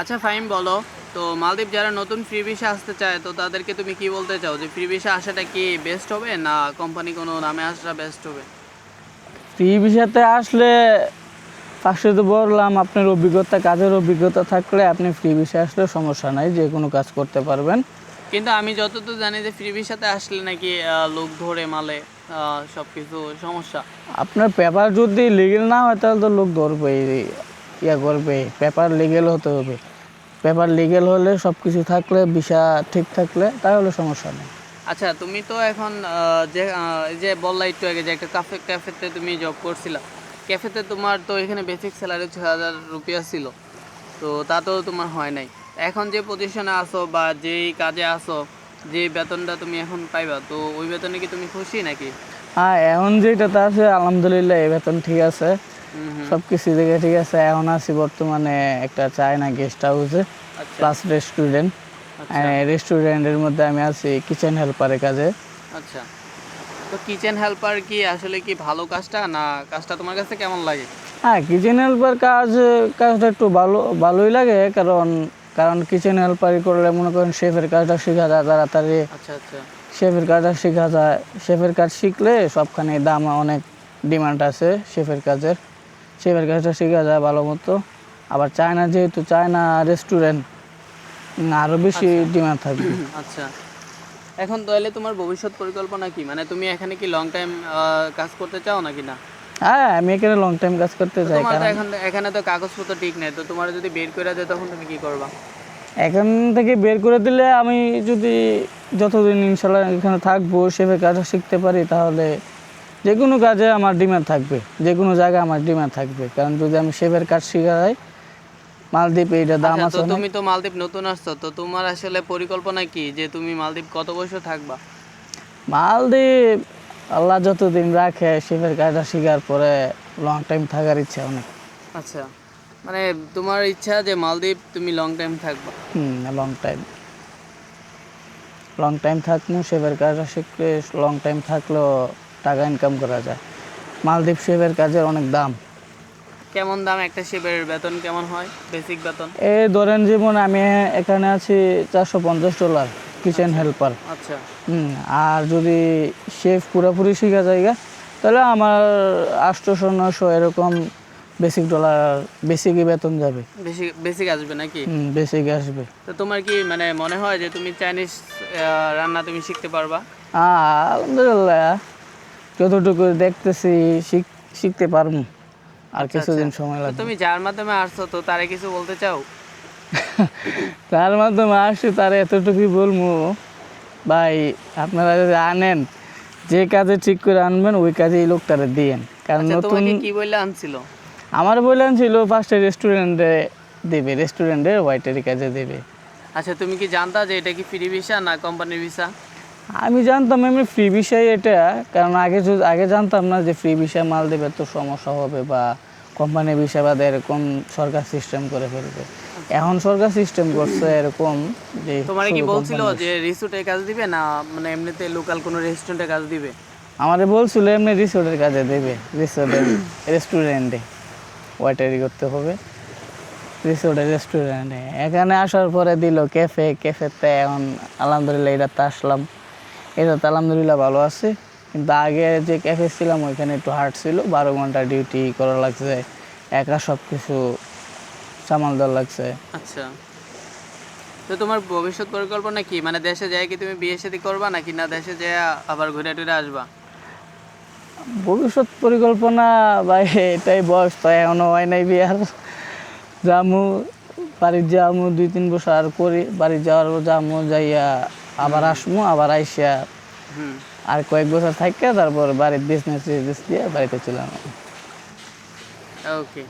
আচ্ছা ফাইন বলো। তো মালদ্বীপ যারা নতুন ফ্রি ভিসা আসতে চায় তো তাদেরকে তুমি কি বলতে চাও? যে ফ্রি ভিসা আসাটা কি বেস্ট হবে না কোম্পানি কোনো নামে আসাটা বেস্ট হবে? ফ্রি ভিসাতে আসলে ফার্স্টে তো বললাম আপনার অভিজ্ঞতা কাজের অভিজ্ঞতা থাকলে আপনি ফ্রি ভিসা আসলে সমস্যা নাই যে কোনো কাজ করতে পারবেন। কিন্তু আমি যতদূর জানি যে ফ্রি ভিসাতে আসলে নাকি লোক ধরে মালে সব কিছু সমস্যা। আপনার পেপার যদি লিগেল না হয় তাহলে তো লোক ধরবে ইয়া করবে পেপার লিগেল হতে হবে। পেপার লিগেল হলে সব কিছু থাকলে ভিসা ঠিক থাকলে তাহলে সমস্যা নেই। আচ্ছা তুমি তো এখন যে যে বললা একটু আগে যে একটা কাফে ক্যাফেতে তুমি জব করছিলা। ক্যাফেতে তোমার তো এখানে বেসিক স্যালারি ছ হাজার রুপিয়া ছিল। তো তা তো তোমার হয় নাই। এখন যে পজিশনে আসো বা যেই কাজে আসো যে বেতনটা তুমি এখন পাইবা তো ওই বেতনে কি তুমি খুশি নাকি? হ্যাঁ এখন যেটাতে আছে আলহামদুলিল্লাহ এই বেতন ঠিক আছে। সব কিছু দিকে ঠিক আছে এখন আছি বর্তমানে একটা চায়না গেস্ট হাউসে প্লাস রেস্টুরেন্ট রেস্টুরেন্টের মধ্যে আমি আছি কিচেন হেল্পারের কাজে। আচ্ছা। তো কিচেন হেল্পার কি আসলে কি ভালো কাজটা না কাজটা তোমার কাছে কেমন লাগে? হ্যাঁ কিচেন হেল্পার কাজ কাজটা একটু ভালো ভালোই লাগে কারণ কারণ কিচেন হেল্পারই করলে মনে করেন শেফের কাজটা শেখা যায় তাড়াতাড়ি আচ্ছা আচ্ছা। শেফের কাজটা শেখা যায়। শেফের কাজ শিখলে সবখানে দাম অনেক ডিমান্ড আছে শেফের কাজের। শেফের কাজটা শেখা যায় ভালো মতো। আবার চায়না যেহেতু চায়না রেস্টুরেন্ট আরও বেশি ডিমান্ড থাকবে। আচ্ছা। এখন তাহলে তোমার ভবিষ্যৎ পরিকল্পনা কি? মানে তুমি এখানে কি লং টাইম কাজ করতে চাও নাকি না? হ্যাঁ আমি এখানে লং টাইম কাজ করতে চাই কারণ এখন এখানে তো কাগজপত্র ঠিক নেই তো তোমার যদি বের করে দেয় তখন তুমি কি করবা? এখান থেকে বের করে দিলে আমি যদি যতদিন ইনশাল্লাহ এখানে থাকব সেভাবে কাজটা শিখতে পারি তাহলে যে কোনো কাজে আমার ডিমান্ড থাকবে যে কোনো জায়গায় আমার ডিমান্ড থাকবে। কারণ যদি আমি শেফের কাজ শিখা যাই মালদ্বীপ এইটা দাম আচ্ছা, আছে তুমি তো মালদ্বীপ নতুন আসছো তো তোমার আসলে পরিকল্পনা কি যে তুমি মালদ্বীপ কত বছর থাকবা? মালদ্বীপ আল্লাহ যতদিন রাখে শেফের কাজটা শিখার পরে লং টাইম থাকার ইচ্ছা অনেক। আচ্ছা মানে তোমার ইচ্ছা যে মালদ্বীপ তুমি লং টাইম থাকবা? হুম লং টাইম লং টাইম থাকব শেফের কাজটা শিখলে লং টাইম থাকলেও টাকা ইনকাম করা যায়। মালদ্বীপ শেফের কাজের অনেক দাম। কেমন দাম একটা শিবের বেতন কেমন হয়? বেসিক বেতন? এই ধরেন যেমন আমি এখানে আছি চারশো পঞ্চাশ ডলার কিচেন হেল্পার আচ্ছা। হুম আর যদি শেফ পুরোপুরি শিখা জায়গা তাহলে আমার আটশোশো নশো এরকম বেসিক ডলার বেসিকই বেতন যাবে। বেশি বেসিক আসবে নাকি? হুম বেসিক আসবে। তো তোমার কি মানে মনে হয় যে তুমি চাইনিজ রান্না তুমি শিখতে পারবা? আলহামদুলিল্লাহ। যতটুকু দেখতেছি শিখ- শিখতে পারব। আর কিছুদিন সময় তো লাগবে। তুমি যার মাধ্যমে আসছো তো তারে কিছু বলতে চাও? তার মাধ্যমে আসছি তার এতটুকুই বলব। ভাই আপনারা যদি আনেন যে কাজে ঠিক করে আনবেন ওই কাজে এই লোকটারে দিয়েন। কারণ আচ্ছা নতুন কি বললে আনছিল? আমার বললেন ছিল ফার্স্টে রেস্টুরেন্টে দেবে রেস্টুরেন্টে ওয়াইটারি কাজে দেবে। আচ্ছা তুমি কি জানতা যে এটা কি ফ্রি ভিসা না কোম্পানির ভিসা আমি জানতাম এমনি ফ্রি বিষয় এটা কারণ আগে আগে জানতাম না যে ফ্রি বিষয় মাল দেবে তো সমস্যা হবে বা কোম্পানি বিষয় বাদে এরকম সরকার সিস্টেম করে ফেলবে। এখন সরকার সিস্টেম করছে এরকম যে তোমার কি বলছিল যে রিসোর্টে কাজ দিবে না মানে এমনিতে লোকাল কোনো রেস্টুরেন্টে কাজ দিবে? আমারে বলছিল এমনি রিসোর্টের কাজে দেবে রিসোর্টের রেস্টুরেন্টে ওয়াইটারি করতে হবে। রিসোর্টের রেস্টুরেন্টে এখানে আসার পরে দিল ক্যাফে ক্যাফেতে এখন আলহামদুলিল্লাহ এটাতে আসলাম। এটাতে আলহামদুলিল্লাহ ভালো আছে। কিন্তু আগে যে ক্যাফে ছিলাম ওইখানে একটু হার্ড ছিল। বারো ঘণ্টা ডিউটি করা লাগছে একা সব কিছু সামাল দেওয়া লাগছে। আচ্ছা। তো তোমার ভবিষ্যৎ পরিকল্পনা কি? মানে দেশে যায় কি তুমি বিয়ে শাদী করবা নাকি না দেশে যেয়ে আবার ঘুরে টুরে আসবা? ভবিষ্যৎ পরিকল্পনা বা এটাই বয়স তো এখনও হয় নাই বিয়ার যামু বাড়ির যামু দুই তিন বছর আর করি। বাড়ি যাওয়ার যামু যাইয়া আবার আসমু আবার আইসা আর কয়েক বছর থাকি তারপর বাড়ির বিজনেস টিজনেস দিয়ে বাড়িতে চলে আসব ওকে